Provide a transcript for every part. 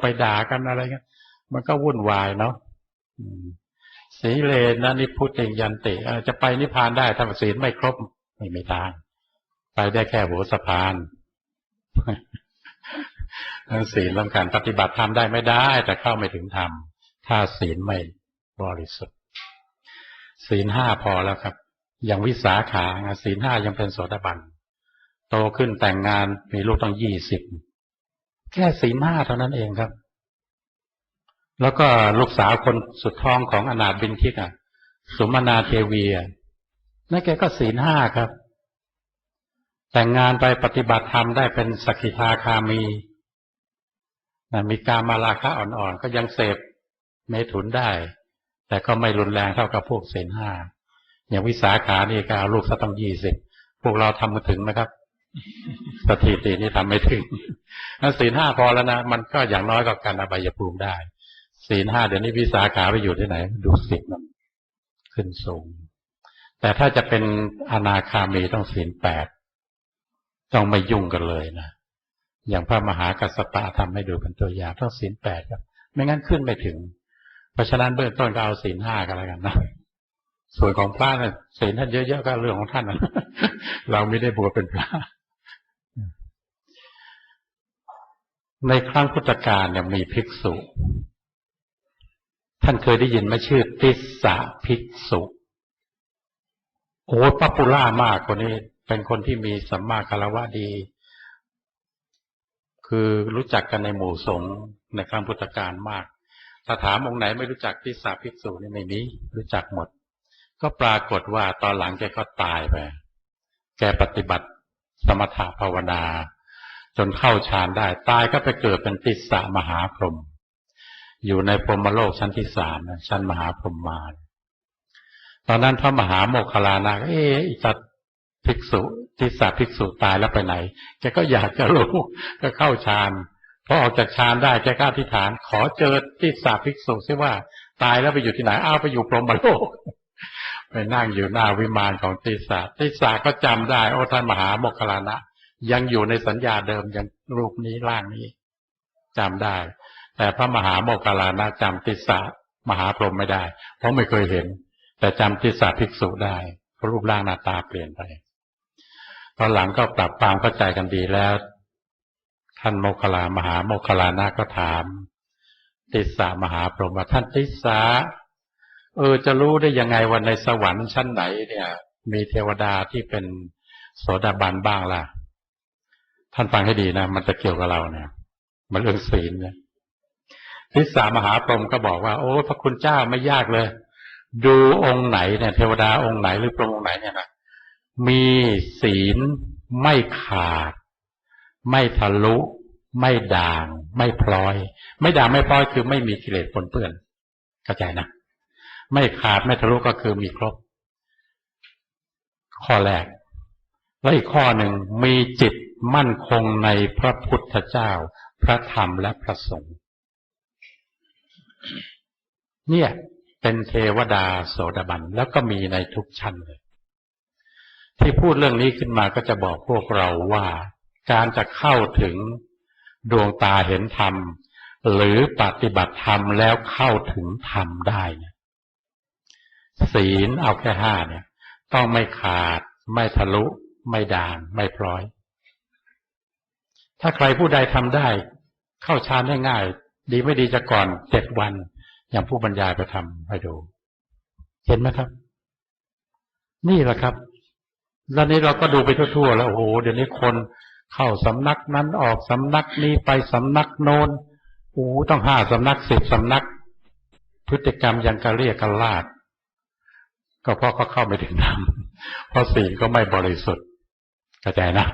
ไปด่ากันอะไรเงี้ยมันก็วุ่นวายเนาะสีเลนนะนิพพุติยันติจะไปนิพพานได้ถ้าศีลไม่ครบไม่มีทาง ไปได้แค่หัวสะพานศีลสำคัญปฏิบัติธรรมได้ไม่ได้ แต่เข้าไม่ถึงธรรมถ้าศีลไม่บริสุทธิ์ศีลห้าพอแล้วครับ อย่างวิสาขาศีลห้ายังเป็นโสดาบันโตขึ้นแต่งงานมีลูกต้องยี่สิบ แค่ศีห้าเท่านั้นเองครับ แล้วก็ลูกสาวคนสุดท้องของอนาถบินทิกอะสุมานาเทวีอะนั่นแกก็ศีลห้าครับ แต่งงานไปปฏิบัติธรรมได้เป็นสกิทาคามีนะมีการมาราคะอ่อนๆ ก็ยังเสพเมถุนได้ แต่ก็ไม่รุนแรงเท่ากับพวกศีลห้า อย่างวิสาขานี่ก็เอาลูกสักต้องยี่สิบ พวกเราทำมาถึงไหมครับ สถิตินี่ทำไม่ถึง นั้นศีลห้าพอแล้วนะมันก็อย่างน้อยก็กันอบายภูมิได้ ศีลห้าเดี๋ยวนี้วิสาขาไปอยู่ที่ไหน ดูสิบมันขึ้นสูง แต่ถ้าจะเป็นอนาคามีต้องศีลแปดต้องไม่ยุ่งกันเลยนะอย่างพระมหากัสสปะทำให้ดูเป็นตัวอย่างต้องศีลแปดครับ ไม่งั้นขึ้นไม่ถึง เพราะฉะนั้นเบื้องต้นก็เอาศีลห้ากันแล้วกันนะส่วนของพระเนี่ยศีลท่านเยอะๆก็เรื่องของท่านนะเราไม่ได้บวชเป็นพระ ในครั้งพุทธกาลเนี่ยมีภิกษุ ท่านเคยได้ยินไหมชื่อติสสะภิกษุโอ้ป๊อปปูล่ามากคนนี้ เป็นคนที่มีสัมมาคารวะดี คือรู้จักกันในหมู่สงฆ์ในครั้งพุทธกาลมากถ้าถามองค์ไหนไม่รู้จักติสสะภิกษุนี่ไม่มีรู้จักหมด ก็ปรากฏว่าตอนหลังแกก็ตายไป แกปฏิบัติสมถะภาวนา จนเข้าฌานได้ ตายก็ไปเกิดเป็นติสสะมหาพรหมอยู่ในพรหมโลกชั้นที่สามชั้นมหาพรหมมารตอนนั้นพระมหาโมคคลานาเอ๊ะอิสัตภิกษุติสสะภิกษุตายแล้วไปไหนแกก็อยากจะรู้ก็เข้าฌานพอออกจากฌานได้แกก็อธิษฐาน ขอเจอติสสะภิกษุซิว่า ตายแล้วไปอยู่ที่ไหนอ้าวไปอยู่พรหมโลกไปนั่งอยู่หน้าวิมานของติสสะติสสะก็จำได้โอ้ท่านมหาโมคคลานะ ยังอยู่ในสัญญาเดิมยังรูปนี้ร่างนี้จำได้ แต่พระมหาโมคคลลานะจำติสสะมหาพรหมไม่ได้ เพราะไม่เคยเห็น แต่จำติสสะภิกษุได้เพราะรูปร่างหน้าตาเปลี่ยนไปตอนหลังก็ปรับความเข้าใจกันดีแล้ว ท่านโมคคลามหาโมคคลานะก็ถาม ติสสะมหาพรหมว่าท่านติสสะเออจะรู้ได้ยังไงวันในสวรรค์ชั้นไหนเนี่ย มีเทวดาที่เป็นโสดาบันบ้างล่ะ ท่านฟังให้ดีนะ มันจะเกี่ยวกับเราเนี่ย มันเรื่องศีลเนี่ยทิสามหาพรหมก็บอกว่า โอ้พระคุณเจ้าไม่ยากเลย ดูองค์ไหนเนี่ยเทวดาองค์ไหนหรือพรหมองค์ไหนเนี่ยนะมีศีลไม่ขาด ไม่ทะลุ ไม่ด่าง ไม่พลอย ไม่ด่างไม่พลอยคือไม่มีกิเลสปนเปื้อนเข้าใจนะไม่ขาดไม่ทะลุก็คือมีครบ ข้อแรก และอีกข้อหนึ่งมีจิต มั่นคงในพระพุทธเจ้า พระธรรมและพระสงฆ์เนี่ยเป็นเทวดาโสดาบันแล้วก็มีในทุกชั้นเลย ที่พูดเรื่องนี้ขึ้นมาก็จะบอกพวกเราว่า การจะเข้าถึงดวงตาเห็นธรรม หรือปฏิบัติธรรมแล้วเข้าถึงธรรมได้เนี่ยศีลเอาแค่ห้าเนี่ย ต้องไม่ขาด ไม่ทะลุ ไม่ด่าง ไม่พลอย ถ้าใครผู้ใดทำได้ เข้าฌานได้ง่าย ดีไม่ดีจะก่อนเจ็ดวัน อย่างผู้บรรยายไปทำให้ดู เห็นไหมครับ นี่แหละครับแล้วนี้เราก็ดูไปทั่วๆ แล้วโอ้โหเดี๋ยวนี้คนเข้าสำนักนั้นออกสำนักนี้ไปสำนักโน้นโอ้ต้องห้าสำนักสิบสำนัก พฤติกรรมยังกระเรียกกระลาด ก็เพราะเขาเข้าไม่ถึงธรรมเพราะศีลก็ไม่บริสุทธิ์เข้าใจนะ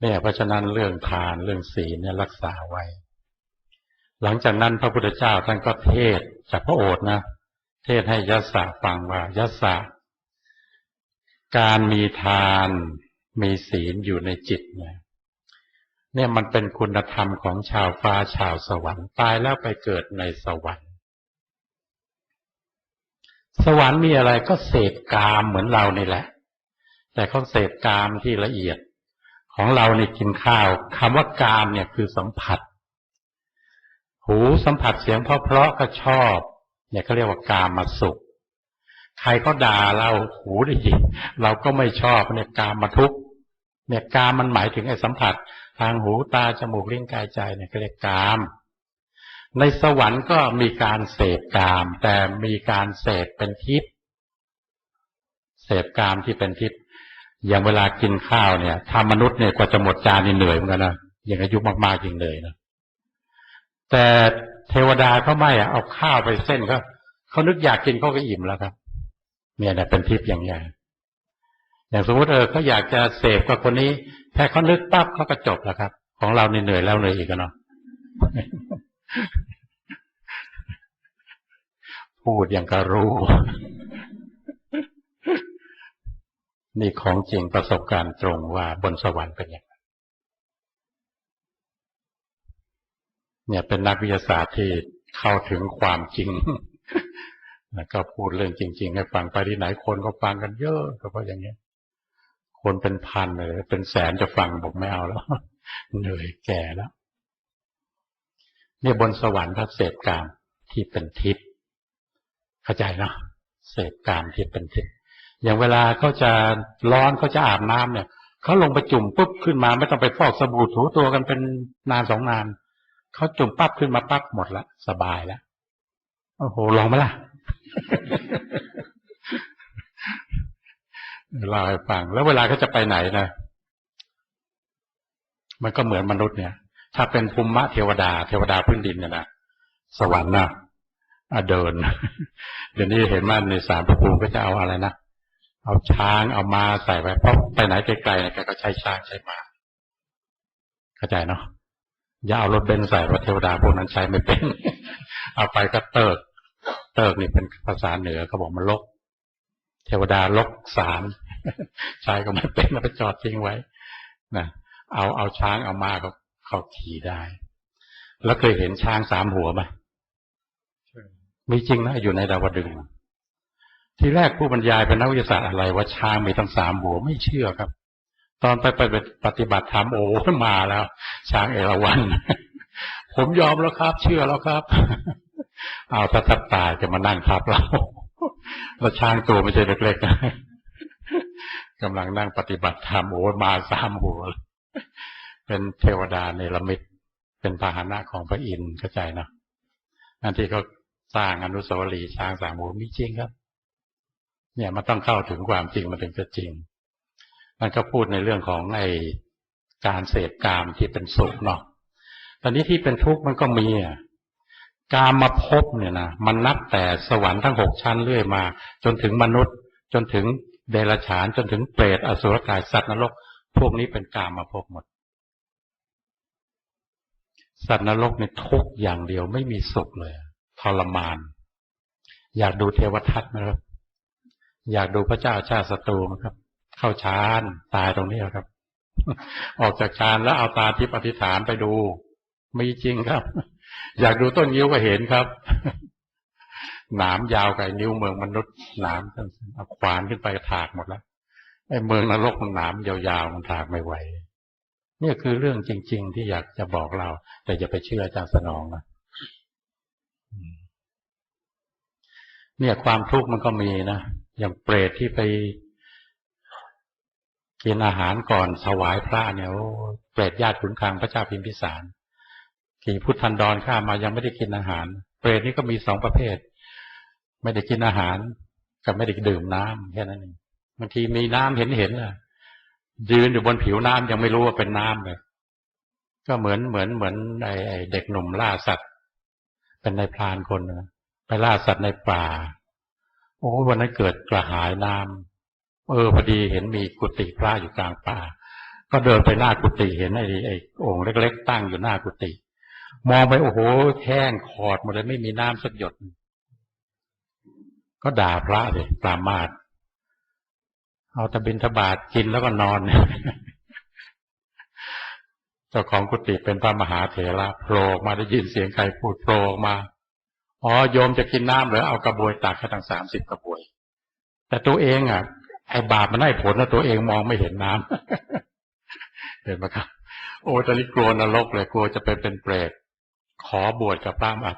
เนี่ยเพราะฉะนั้นเรื่องทานเรื่องศีลเนี่ยรักษาไว้ หลังจากนั้นพระพุทธเจ้าท่านก็เทศจากพระโอษฐ์นะ เทศให้ยัสสะฟังว่ายัสสะการมีทานมีศีลอยู่ในจิตเนี่ยเนี่ยมันเป็นคุณธรรมของชาวฟ้าชาวสวรรค์ตายแล้วไปเกิดในสวรรค์ สวรรค์มีอะไรก็เสพกามเหมือนเรานี่แหละ แต่เขาเสพกามที่ละเอียด ของเราเนี่กินข้าวคำว่ากามเนี่ยคือสัมผัส หูสัมผัสเสียงเพราะๆก็ชอบ เนี่ยเขาเรียกว่ากามาสุข ใครก็ด่าเราหูได้ยินเราก็ไม่ชอบเนี่ยกามาทุกเนี่ยกามมันหมายถึงไอ้สัมผัส ทางหูตาจมูกลิ้นกายใจเนี่ยเขาเรียกกาม ในสวรรค์ก็มีการเสพกาม แต่มีการเสพเป็นทิพย์เสพกามที่เป็นทิพย์ อย่างเวลากินข้าวเนี่ยทำมนุษย์เนี่ยกว่าจะหมดจานนี่เหนื่อยเหมือนกันนะอย่างอายุมากๆจริงเลยนะแต่เทวดาเขาไม่อะเอาข้าวไปเส้นเขาเขานึกอยากกินเขาก็อิ่มแล้วครับ เนี่ยนะเป็นทิพย์อย่างใหญ่อย่างสมมติเออเขาอยากจะเสพกับคนนี้แค่เขานึกปั๊บเขาก็จบแล้วครับ ของเรานี่เหนื่อยแล้วเหนื่อยอีกอะเนาะพูดอย่างก็รู้ นี่ของจริงประสบการณ์ตรงว่าบนสวรรค์เป็นอย่างไรเนี่ยเป็นนักวิทยาศาสตร์ที่เข้าถึงความจริงแล้วก็พูดเรื่องจริง ๆ ให้ฟังไปที่ไหนคนก็ฟังกันเยอะก็เพราะอย่างเงี้ย คนเป็นพันเลยเป็นแสนจะฟังบอกไม่เอาแล้วเหนื่อยแก่แล้ว เนี่ยบนสวรรค์พระเสพกามที่เป็นทิพย์เข้าใจเนาะเสพกามที่เป็นทิพย์ อย่างเวลาเขาจะร้อนเขาจะอาบน้ำเนี่ยเขาลงไปจุ่มปุ๊บขึ้นมา ไม่ต้องไปฟอกสบู่ถูตัวกันเป็นนานสองนานเขาจุ่มปั๊บขึ้นมาปั๊บหมดละสบายแล้วโอ้โหลองไหมล่ะเล่าให้ฟัง แล้วเวลาเขาจะไปไหนนะมันก็เหมือนมนุษย์เนี่ย ถ้าเป็นภูมิเทวดา เทวดาพื้นดินเนี่ยนะสวรรค์นะอเดิน เดี๋ยวนี้เห็นว่าในสารภูมิก็จะเอาอะไรนะ เอาช้างเอามาใส่ไว้เพราะไปไหนไกลๆเนี่ยแกก็ใช้ช้างใช้มาเข้าใจเนาะอย่าเอารถเบนซ์ใส่เพราะเทวดาพวกนั้นใช้ไม่เป็น เอาไปก็เติก เติกนี่เป็นภาษาเหนือเขาบอกมันลก เทวดาลกสารใช้ก็ไม่เป็นแล้วไปจอดทิ้งไว้นะเอาเอาช้างเอามาเขาเขาขี่ได้ แล้วเคยเห็นช้างสามหัวไหมมีจริงนะอยู่ในดาวดึงส์ ทีแรกผู้บรรยายเป็นนักวิทยาศาสตร์อะไรว่าช้างมีทั้งสามหัวไม่เชื่อครับ ตอนไปไปปฏิบัติธรรมโอ้มาแล้ว ช้างเอราวัณผมยอมแล้วครับ เชื่อแล้วครับ เอาถ้าทับตายจะมานั่งทับเราแล้วช้างตัวไม่ใช่เล็กๆนะกำลังนั่งปฏิบัติธรรมโอ้มาสามหัวเป็นเทวดาในละมิตเป็นพาหนะของพระอินทร์เข้าใจนะอันที่เขาสร้างอนุสาวรีย์ช้างสามหัวมีจริงครับ เนี่ยมันต้องเข้าถึงความจริงมันถึงจะจริง มันก็พูดในเรื่องของไอการเสพกามที่เป็นสุขเนาะตอนนี้ที่เป็นทุกข์มันก็มีอะกามมาพบเนี่ยนะมันนับแต่สวรรค์ทั้งหกชั้นเรื่อยมา จนถึงมนุษย์ จนถึงเดรัจฉาน จนถึงเปรตอสุรกายสัตว์นรก พวกนี้เป็นกามมาพบหมด สัตว์นรกเนี่ยทุกอย่างเดียวไม่มีสุขเลยทรมาน อยากดูเทวทัตไหมครับ อยากดูพระเจ้าชาติศัตรูไหมครับ เข้าฌานตายตรงนี้ครับ ออกจากฌานแล้วเอาตาทิพย์อธิษฐานไปดูมีจริงครับ อยากดูต้นยิ้วก็เห็นครับหนามยาวกับนิ้วเมืองมนุษย์หนามเอาขวานขึ้นไปถากหมดแล้วไอ้เมืองนรกมันหนามยาวๆมันถากไม่ไหวเนี่ยคือเรื่องจริง ๆ ที่อยากจะบอกเรา แต่อย่าไปเชื่ออาจารย์สนองนะเนี่ยความทุกข์มันก็มีนะ อย่างเปรตที่ไปกินอาหารก่อนถวายพระเนี่ยโอ้เปรตญาติขุนคลังพระเจ้าพิมพิสารขี่พุทธันดรข้ามายังไม่ได้กินอาหาร เปรตนี่ก็มีสองประเภท ไม่ได้กินอาหารกับไม่ได้ดื่มน้ำแค่นั้นเองบางทีมีน้ำเห็นเห็นอะยืนอยู่บนผิวน้ำยังไม่รู้ว่าเป็นน้ำเลยก็เหมือนเหมือนเหมือนไอไอเด็กหนุ่มล่าสัตว์ เป็นนายพรานคนนะไปล่าสัตว์ในป่า โอ้วันนั้นเกิดกระหายน้ำเออพอดีเห็นมีกุฏิพระอยู่กลางป่า ก็เดินไปหน้ากุฏิเห็นไอ้ไอ้โอ่งเล็ก ๆ ตั้งอยู่หน้ากุฏิมองไปโอ้โหแห้งขอดหมดเลยไม่มีน้ำสักหยด ก็ด่าพระเลยปรามาสเอาตะบินทบาทกินแล้วก็นอนเจ้าของกุฏิเป็นพระมหาเถระโผล่มาได้ยินเสียงใครพูดโผล่มา อ๋อโยมจะกินน้ำหรือเอากระบวยตักแค่ตั้งสามสิบกระบวย แต่ตัวเองอะไอ้บาปมันได้ผลนะตัวเองมองไม่เห็นน้ำเห็นไหมครับ โอ้ตอนนี้กลัวนรกเลยกลัวจะไปเป็นเปรตขอบวชกับพระอัด